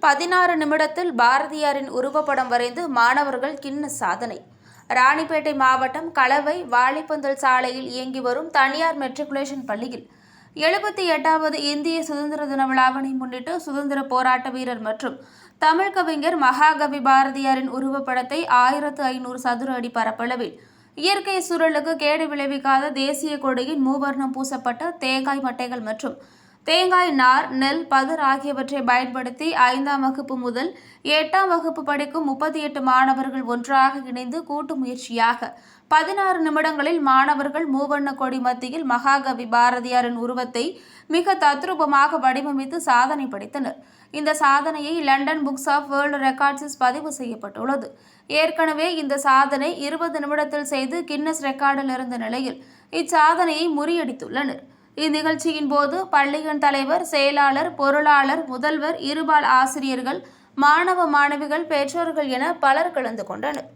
பதினாறு நிமிடத்தில் பாரதியாரின் உருவப்படம் வரைந்து மாணவர்கள் கிண்ண சாதனை. ராணிப்பேட்டை மாவட்டம் கலவை வாழைப்பந்தல் சாலையில் இயங்கி வரும் தனியார் மெட்ரிகுலேஷன் பள்ளியில் எழுபத்தி எட்டாவது இந்திய சுதந்திர தின விழாவினை முன்னிட்டு சுதந்திர போராட்ட வீரர் மற்றும் தமிழ் கவிஞர் மகாகவி பாரதியாரின் உருவப்படத்தை ஆயிரத்து ஐநூறு சதுர அடி பரப்பளவில் இயற்கை சூழலுக்கு கேடு விளைவிக்காத தேசிய கொடியின் மூவர்ணம் பூசப்பட்ட தேங்காய் மட்டைகள் மற்றும் தேங்காய் நார் நெல் பதர் ஆகியவற்றை பயன்படுத்தி ஐந்தாம் வகுப்பு முதல் எட்டாம் வகுப்பு படிக்கும் முப்பத்தி எட்டு மாணவர்கள் ஒன்றாக இணைந்து கூட்டு முயற்சியாக. பதினாறு நிமிடங்களில் மாணவர்கள் மூவண்ண கொடி மத்தியில் மகாகவி பாரதியாரின் உருவத்தை மிக தத்ரூபமாக வடிவமைத்து சாதனை படைத்தனர். இந்த சாதனையை லண்டன் புக்ஸ் ஆஃப் வேர்ல்டு ரெக்கார்ட்ஸில் பதிவு செய்யப்பட்டுள்ளது. ஏற்கனவே இந்த சாதனை இருபது நிமிடத்தில் செய்து கின்னஸ் ரெக்கார்டில் இருந்த நிலையில் இச்சாதனையை முறியடித்துள்ளனர். இந்நிகழ்ச்சியின் போது பள்ளியின் தலைவர் செயலாளர் பொருளாளர் முதல்வர் இருபால் ஆசிரியர்கள் மாணவ மாணவிகள் பெற்றோர்கள் என பலர் கலந்து கொண்டனர்.